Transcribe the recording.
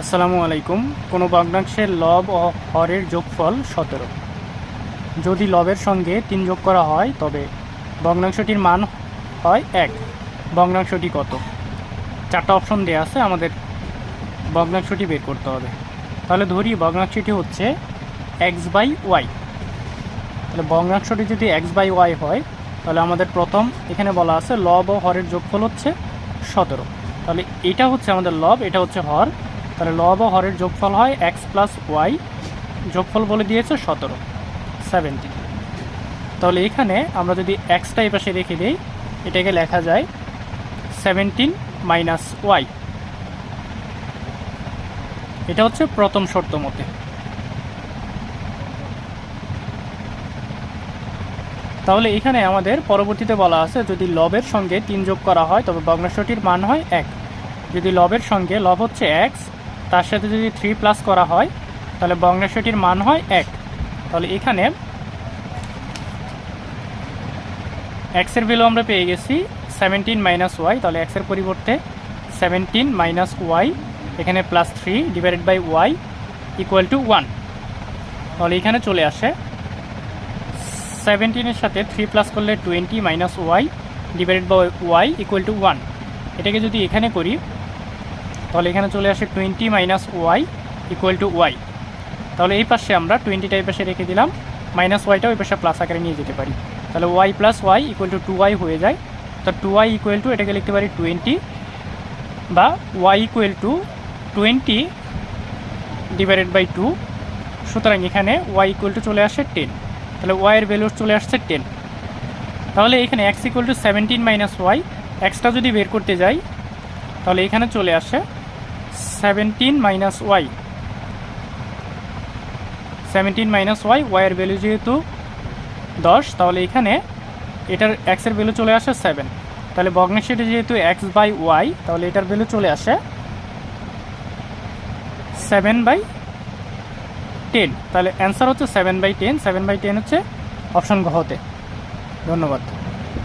আসসালামু আলাইকুম। কোনো ভগ্নাংশের লব ও হরের যোগফল সতেরো। যদি লবের সঙ্গে তিন যোগ করা হয়, তবে ভগ্নাংশটির মান হয় এক। ভগ্নাংশটি কত? চারটা অপশন দেওয়া আছে, আমাদের ভগ্নাংশটি বের করতে হবে। তাহলে ধরি ভগ্নাংশটি হচ্ছে এক্স বাই ওয়াই তাহলে ভগ্নাংশটি যদি এক্স বাই ওয়াই হয়, তাহলে আমাদের প্রথম এখানে বলা আছে লব ও হরের যোগফল হচ্ছে সতেরো। তাহলে এটা হচ্ছে আমাদের লব, এটা হচ্ছে হর। তাহলে লব হরের যোগফল হয় এক্স প্লাস ওয়াই যোগফল বলে দিয়েছে সতেরো সেভেন্টি তাহলে এখানে আমরা যদি এক্সটা এই পাশে রেখে দিই, এটাকে লেখা যায় সেভেন্টিন মাইনাস ওয়াই এটা হচ্ছে প্রথম শর্ত মতে। তাহলে এখানে আমাদের পরবর্তীতে বলা আছে, যদি লবের সঙ্গে তিন যোগ করা হয়, তবে ভগ্নাংশটির মান হয় এক। যদি লবের সঙ্গে লব হচ্ছে এক্স তার সাথে যদি থ্রি প্লাস করা হয়, তাহলে ভগ্নাংশটির মান হয় এক। তাহলে এখানে এক্সের ভ্যালু আমরা পেয়ে গেছি সেভেন্টিন মাইনাস ওয়াই তাহলে এক্সের পরিবর্তে সেভেন্টিন মাইনাস ওয়াই এখানে plus three divided by Y equal to one তাহলে এখানে চলে আসে সেভেন্টিনের সাথে থ্রি প্লাস করলে twenty minus Y divided by Y equal to one এটাকে যদি এখানে করি তাহলে এখানে চলে আসে twenty minus Y equal to Y তাহলে এই পাশে আমরা টোয়েন্টিটা এই পাশে রেখে দিলাম। মাইনাস ওয়াইটা ওই পাশে প্লাস আকারে নিয়ে যেতে পারি। তাহলে Y plus Y equal to two Y হয়ে যায়। তো টু ওয়াই ইকুয়াল টু এটাকে লিখতে পারি টোয়েন্টি বা Y equal to twenty divided by two সুতরাং এখানে ওয়াই ইকুয়াল টু চলে আসে টেন তাহলে ওয়াইয়ের ভ্যালু চলে আসছে টেন তাহলে এখানে X equal to seventeen minus Y extra যদি বের করতে যাই, তাহলে এখানে চলে আসে seventeen minus Y seventeen minus Y ওয়াইয়ের ভ্যালু যেহেতু দশ, তাহলে এখানে এটার এক্সের ভ্যালু চলে আসে সেভেন তাহলে ভগ্নাংশটি যেহেতু এক্স বাই ওয়াই তাহলে এটার ভ্যালু চলে আসে সেভেন বাই টেন তাহলে অ্যান্সার হচ্ছে seven by ten seven by ten হচ্ছে অপশন ঘতে ধন্যবাদ।